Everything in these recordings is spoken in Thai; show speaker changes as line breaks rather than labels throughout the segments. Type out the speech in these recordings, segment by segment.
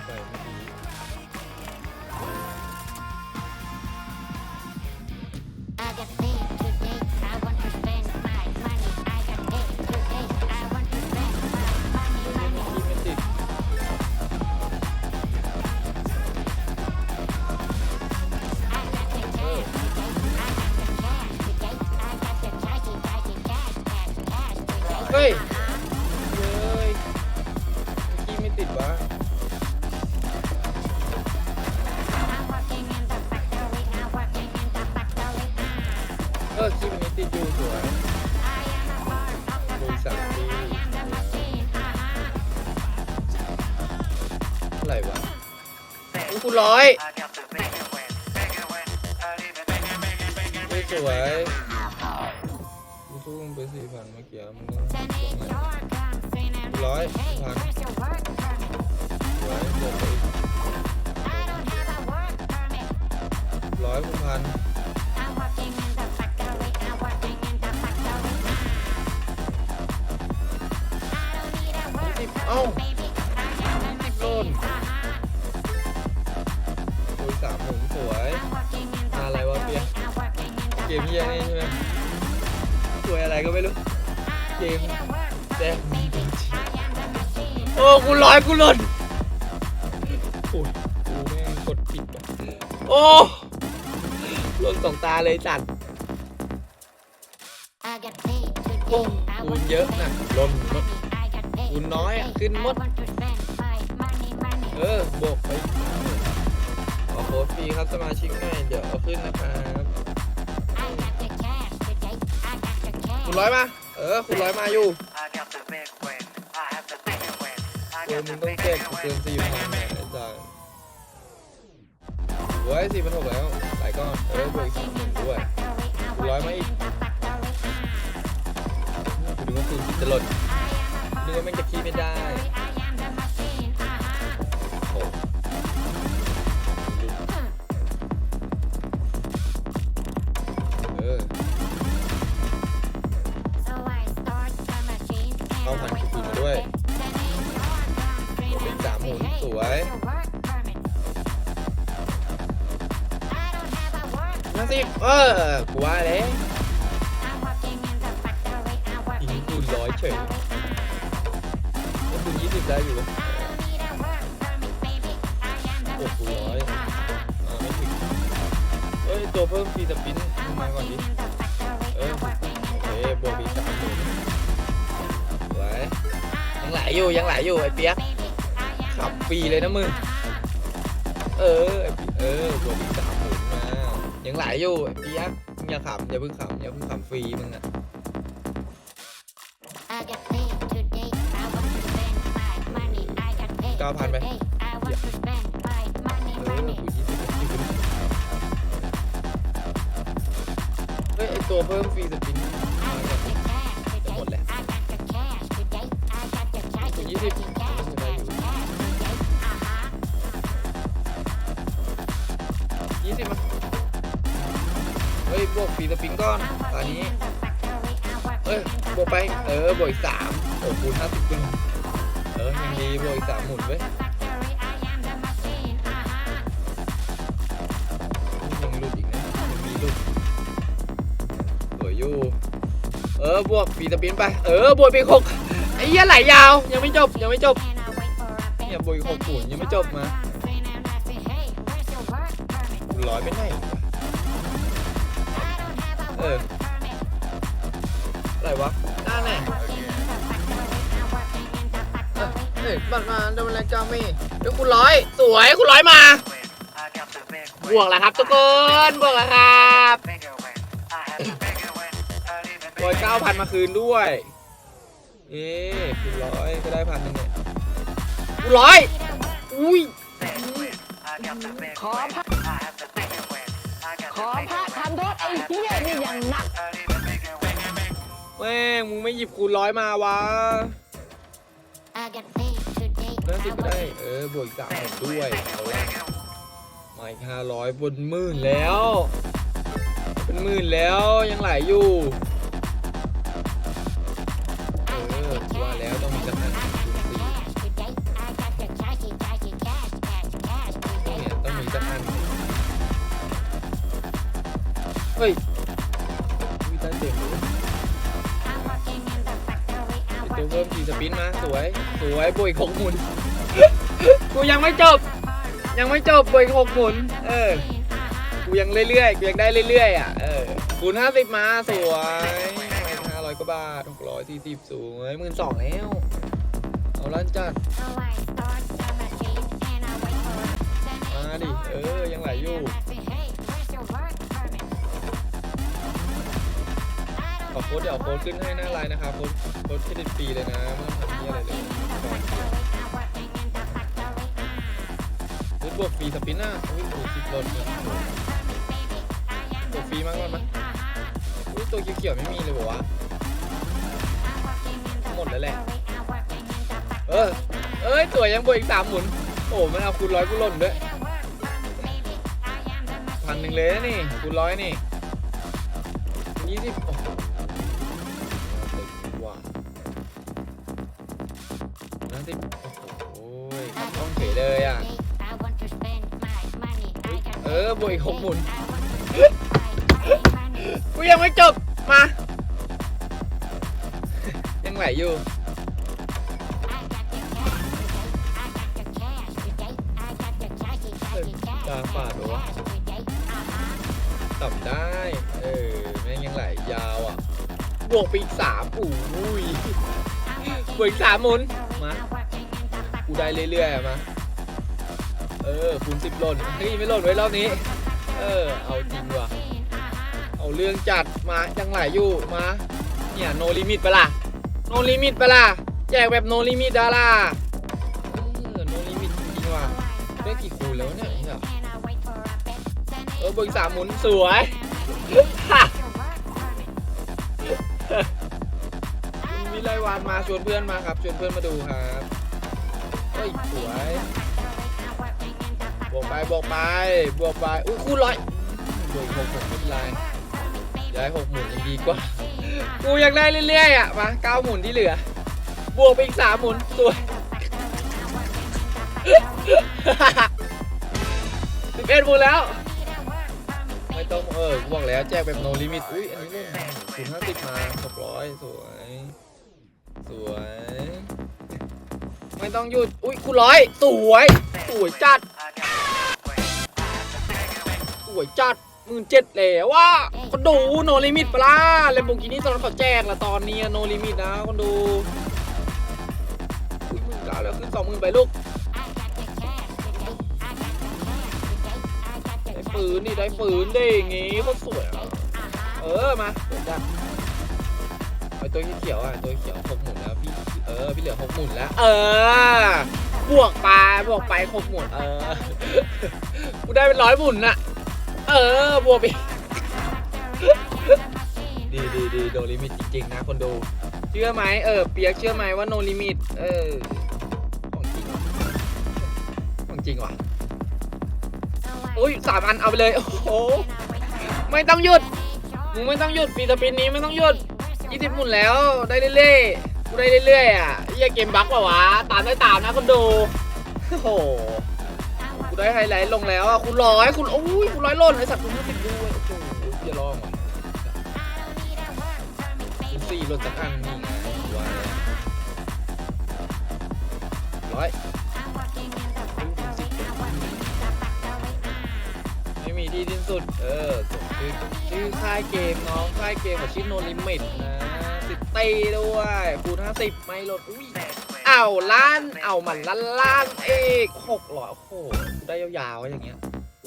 ไปเมื่อกี้
I got paid
สวยกูสู้มึงไปสี่พันเมื่อกี้มึงต้องร้อยพันสวยบวกไปร้อยพัน กมเฮียนี่ใช่ไหมสวยอะไรก็ไม่รู้ เกมแดงโอ้กูร้อยกูหล่นโอ้ยกูแม่งกดผิดโอ้หล่นสองตาเลยจัดโอ้คูณเยอะนะหล่นหมดคูณน้อยอะขึ้นมด เออบวกไปขอโค้ดฟรีครับสมาชิกหน่อยเดี๋ยวเอาขึ้นนะครับ คุณร้อยมาเออคุณร้อยมาอยู่เออมึงต้องแจกเกินสี่พันเนี่ยไอ้จ่ายโว้ยสี่พันหกแล้วหลายก้อนเออบวกอีกสามหมื่นด้วยคุณร้อยมาอีกกูดูว่าคุณจะหล่นนึกว่าแม่งจะคีย์ไม่ได้ เออกูว่าแล้วยิงคูณร้อยเฉยแล้วคูณยี่สิบได้อยู่เลยโอ้คูณร้อยอ่าไม่ถึงเอ้ย ตัวเพิ่มฟีสปินมาก่อนดิ เออโอเคบวกอีกสามหมื่นสวยยังไหลอยู่ ยังไหลอยู่ ไอ้เปียกขับฟรีเลยนะมึง เออ เออบวกอีก ยังไหลอยู่ไอ้เปียกมึงอย่าขำอย่าเพิ่งขำอย่าเพิ่งขำฟรีมึงอะ
เก้าพันไป
เออกูยี่สิบยี่สิบเฮ้ยไอตัวเพิ่มฟรีสปินมาก่อน ยบวกฟรีสปินก่อนตอนนี้ เอ้ยบวกไป เออบวกอีกสามโอ้คูณห้าสิบขึ้นเออยังดีบวกอีกสามหมุนเว้ยยังหลุดอีกนะยังมีหลุดสวยอยู่ เออบวกปีตะบินไป เออบวกไปอีกหกไอ้เหี้ยไหลยาว ยังไม่จบยังไม่จบเนี่ยบวกอีกหกศูนยังไม่จบมาร้อยไปไหน เออ อะไรวะนั่นแน่เฮ้ยบัตรมาโดนแรงกามีเดี๋ยวคุณร้อย สวยคุณร้อยมา บวกแล้วครับทุกคน บวกแล้วครับบอยเก้าพันมาคืนด้วย เอ๊ะคุณร้อยก็ได้พันหนึ่งเนี่ยคุณร้อย อุ้ย
ขอพระ ขอพระทำโทษไอ้เหี้ยนี่อย่างหนัก
แม่งมึงไม่หยิบคูณร้อยมาวะเริ่มสิบก็ได้เออบวกอีกสามหมื่นด้วยเอาละมาอีกห้าร้อยบนหมื่นแล้ว เป็นหมื่นแล้วยังไหลอยู่ เออว่าแล้วต้องมีสักอันคูณ เฮ้ยมีตาเจ็บเลยเติวเพิ่มกี่สปินมาสวย สวยบุยหกหมุนกูยังไม่จบ ยังไม่จบบุยหกหมุน เออ กูยังเรื่อยๆ กูยังได้เรื่อยๆอะ เออคูณห้าสิบมาสวยห้าร้อยกว่าบาทหกร้อยสี่สิบสูวยหมื่นสองแล้ว เอาล้านจัดมาดิ เออ ยังไหลอยู่ ขอโค้ดเดี๋ยวเอาโค้ดขึ้นให้หน้าไลน์นะครับโค้ดโค้ดเครดิตฟรีเลยนะไม่ต้องทำนี่อะไรเลยรู้บวกฟรีสปินน่ะอุ้ยโอ้สิบโหลดเนี่ยบวกฟรีมากกว่ามั้ยอุ้ยตัวเขียวๆไม่มีเลยบอกว่าหมดแล้วแหละเออเอ้ยตัวยยังบวกอีกสามหมุน โอ้มันเอาคูณร้อยกูหล่นด้วยพันหนึ่งเลยนี่คูณร้อยนี่ยี่สิบโอ ห้าสิบโอ้โหต้องเฉยเลยอะ เออบวกอีกหกหมุนกูยังไม่จบ มา ยังไหลอยู่ตาฝาดหรอวะต่ำได้ เออ แม่งยังไหลยาวอะ บวกไปอีกสามอู้ยบวกอีกสามหมุน มากูได้เรื่อยๆมาเออคูณสิบหล่นเฮ้ยไม่หล่นไว้รอบนี้ เออ เอาจริงว่ะเอาเรื่องจัดมายังไหลอยู่มาเนี่ยโนลิมิตปะล่ะโนลิมิตปะล่ะแจกแบบโนลิมิตดาราเออโนลิมิตจริงว่ะได้กี่คูณแล้วเนี่ยเนี่ยเออบวกอีกสามหมุนสวย วิไลวานมาชวนเพื่อนมาครับ ชวนเพื่อนมาดูครับเฮ้ยสวยบวกไปบวกไปบวกไปอุ้ยคูณร้อยบวกอีกหกหมุนไม่เป็นไรย้ายหกหมุนยังดีกว่า กูอยังได้เรื่อยๆอะมาเก้าหมุนที่เหลือ บวกไปอีกสามหมุนสวยสิบเอ็ดหมุนแล้ว ไม่ต้องเออบอกแล้วแจกแบบ no limit อุ้ยอันนี้เล่นศูนย์ห้าสิบมาหกร้อยสวย สวย ไม่ต้องหยุด อุ้ยคูณร้อย สวย สวยจัด สวยจัดหมื่นเจ็ดแล้วว่าคนดูโนลิมิตปล่ะเลมโบกินี่ตอนนั้นเขาแจกละตอนนี้โนลิมิตนะคนดูอุ้ยหมื่นเก้าแล้วขึ้นสองหมื่นไปลูกได้ปืนนี่ได้ปืนได้อย่างงี้ก็สวย เออมาเดี๋ยวจ้ะ ตัวเขียวอะตัวเขียวหกหมุนแล้วพี่เออพี่เหลือหกหมุนแล้ว เออบวกไปบวกไปหกหมุนเออกูได้เป็นร้อยหมุนน่ะ เออบวกไปดีดีดีโนลิมิตจริงๆนะคนดูเชื่อไหมเออเปียกเชื่อไหมว่าโนลิมิตเออของจริงของจริงว่ะอุ้ยสามอันเอาไปเลยโอ้โหไม่ต้องหยุดมึงไม่ต้องหยุดปีสปินนี้ไม่ต้องหยุด ยี่สิบหมุนแล้วได้เรื่อยๆกูได้เรื่อยๆอะเฮียเกมบั๊กเปล่าวะตามได้ตามนะคนดูโอ้โหกูได้ไฮไลท์ลงแล้วอะคุณร้อยคุณโอ้ยคุณร้อยล่นไอสัตว์คุณห้าสิบด้วยโอ้โหอย่าลองอะคุณสี่ล่นจากอันนี่ร้อยไม่มีที่สิ้นสุด เออส่งชื่อชื่อค่ายเกมน้องค่ายเกมของชิโนลิมิตนะ ตีด้วยคูณห้าสิบไม่ลดอุ้ยเอาล้านเอามันล้านล้านเอกหกร้อโอ้โหได้ยาวๆอย่างเงี้ย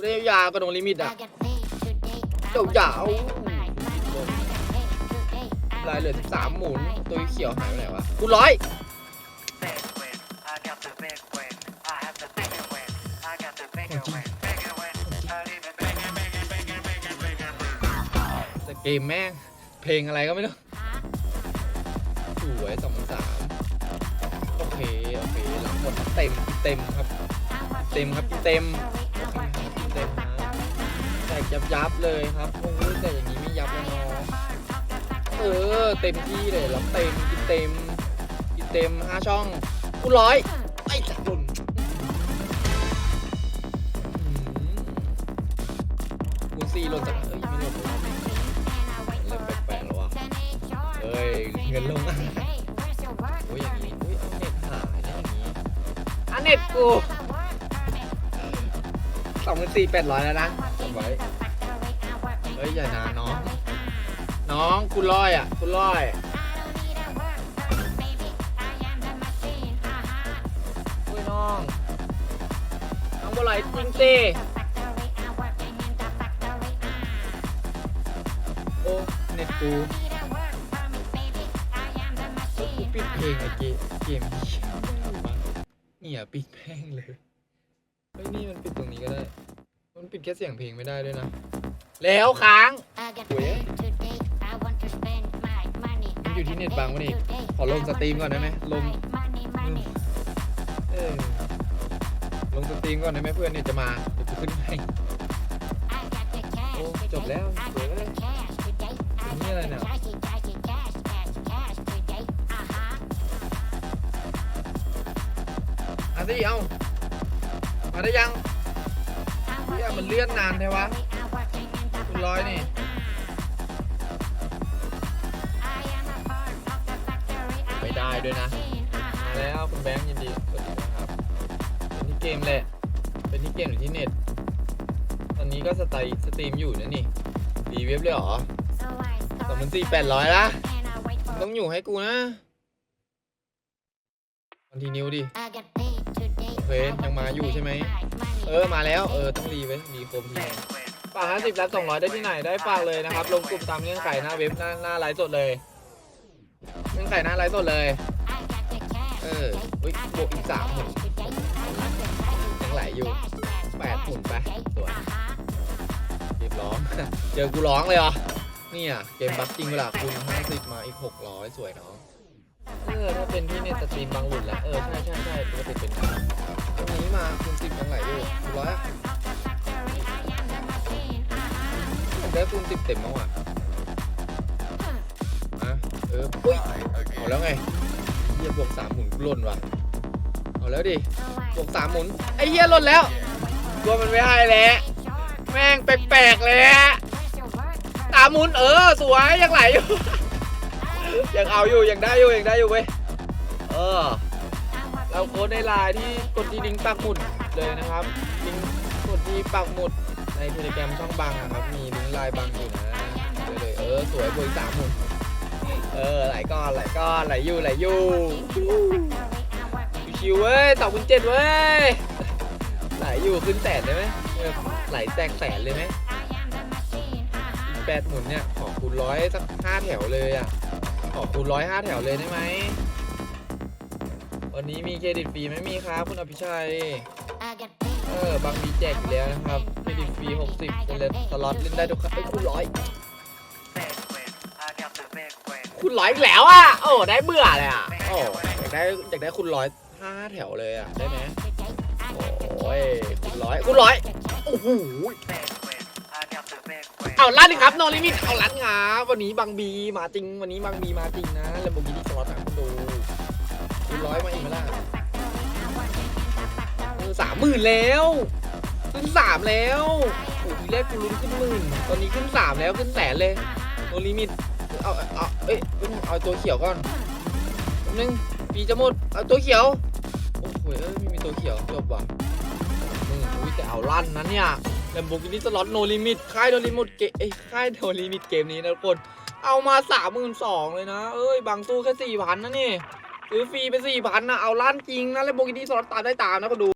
ได้ยาวๆก็โนลิมิตอะยาวๆลายเหลือสามหมุนตัวเขียวหายไปไหนวะคูณร้อยแต่เกมแม่งเพลงอะไรก็ไม่รู้ เต็มครับ เต็มครับเต็มเต็มนะแตกยับยับเลยครับโอ้ยแต่อย่างนี้ไม่ยับแล้วเนาะเออเต็มที่เลยแล้วเต็มกินเต็มกินเต็มห้าช่องกูร้อยไอ้จัดดุนคูณสี่หล่นจากเอ้ยไม่หล่นเลยแปลกๆแล้วว่ะเอ้ยเงินลงอะ อะเน็ตกูสองพันสี่แปดร้อยแล้วนะจำไว้ เฮ้ย อย่านะน้อง น้องคุณร้อยอะคุณร้อยอุ้ยน้อง น้องบัวไหลจริงสิโอ้ เน็ตกูกูปิดเพลงไอ้เกมเกมนี้ เนี่ยปิดเพลงเลยเฮ้ยนี่มันปิดตรงนี้ก็ได้ มันปิดแค่เสียงเพลงไม่ได้ด้วยนะ แล้วค้าง
มันอยู่ที่เน็ตบางวะนี่
ขอลงสตรีมก่อนได้ไหมลง เออลงสตรีมก่อนได้ไหมเพื่อนเนี่ยจะมาเดี๋ยวกูขึ้นให้
โอ้จบแล้วสวยเลย
นี่อะไรเนี่ย ดิเอามาได้ยัง
เนี่ยมันเลื่อนนานใช่วะ
คุณร้อยนี่ไม่ได้ด้วยนะมาแล้วคุณแบงค์ยินดีสวัสดีครับเป็นที่เกมแหละเป็นที่เกมหรือที่เน็ตตอนนี้ก็สไตล์สตรีมอยู่นะนี่ดีเว็บเลยเหรอสองพันสี่แปดร้อยละต้องอยู่ให้กูนะคอนทีนิวดิ
เคยังมาอยู่ใช่ไหม
เออมาแล้วเออต้องรีไว้รีโคมทีฝากห้าสิบรับสองร้อยได้ที่ไหนได้ฝากเลยนะครับลงกลุ่มตามเงื่อนไขหน้าเว็บหน้าหน้าไลฟ์สดเลยเงื่อนไขหน้าไลฟ์สดเลยเอออุ้ยบวกอีกสามหมุนยังไหลอยู่แปดหมุนไปสวยเกมร้องเจอกูร้องเลยเหรอเนี่ยเกมบัฟจริงเวลาคุณห้าสิบมาอีกหกร้อยสวยเนาะ เออถ้าเป็นที่เน็ตสตรีมบางหลุดแล้ว เออ ใช่ใช่ใช่ปกติเป็นตรงนี้มาคุณสิบยังไหลอยู่ร้อยผมได้คูณสิบเต็มแล้วอะอะเอออุ้ยเอาแล้วไงเฮียบวกสามหมุนหล่นว่ะ เอาแล้วดิบวกสามหมุน ไอ้เฮียหล่นแล้วตัวมันไม่ให้แล้ว แม่งแปลกๆเลยสามหมุนเออ สวยยังไหลอยู่ ยังเอาอยู่ยังได้อยู่ยังได้อยู่เว้ยเออ เราโค้ดในไลน์ที่กดที่ลิงก์ปักหมุดเลยนะครับลิงก์กดที่ปักหมุดในเทเลแกรมช่องบังนะครับมีลิงก์ไลน์บังอยู่นะเดี๋ยเลยเออสวยบวกอีกสามหมุนเออไหลก้อนไหลก้อนไหลอยู่ไหลอยู่ชิวๆเว้ยสองพันเจ็ดเว้ยไหลอยู่ขึ้นแสนได้ไหมเออไหลแตกแสนเลยไหมแปดหมุนเนี่ยขอคูณร้อยสักห้าแถวเลยอะ ขอคูณร้อยห้าแถวเลยได้ไหม วันนี้มีเครดิตฟรีไหมมีครับ คุณอภิชัย เออ บางมีแจกอยู่แล้วนะครับ เครดิตฟรี60เป็นเลสล็อตเล่นได้ทุกครั้งไอ้คุณร้อยคุณร้อยอีกแล้วอะ โอ้ ได้เบื่อเลยอะ โอ้ อยากได้อยากได้คุณร้อยห้าแถวเลยอะ ได้ไหมโอ้ยคุณร้อยคุณร้อยโอ้โห เอาลั่นดิครับโนลิมิตเอาลั่นงาวันนี้บางบีมาจริง วันนี้บางบีมาจริงนะแล้วโบกินี่สล็อตนะคุณดูร้อยมาอีกไหมล่ะสามหมื่นแล้วขึ้นสามแล้วโอ้ทีแรกกูลุ้นขึ้นหมื่นตอนนี้ขึ้นสามแล้วขึ้นแสนเลยโนลิมิตเอาเอาเอ้ยเอาตัวเขียวก่อนแป๊บนึงปีจะหมดเอาตัวเขียวโอ้โหเอ้ยไม่มีตัวเขียวจบว่ะมึงอุ้ยแต่เอาลั่นนะเนี่ย แลมโบกินี่สล็อตโนลิมิตค่ายโนลิมิตเกไอ้ค่ายโนลิมิตเกมนี้นะทุกคน เอามาสามหมื่นสองเลยนะ เอ้ย บางตู้แค่สี่พันนะนี่ซื้อฟรีไปสี่พันนะ เอาล้านจริงนะแลมโบกินี่สล็อตตามได้ตามนะก็ดู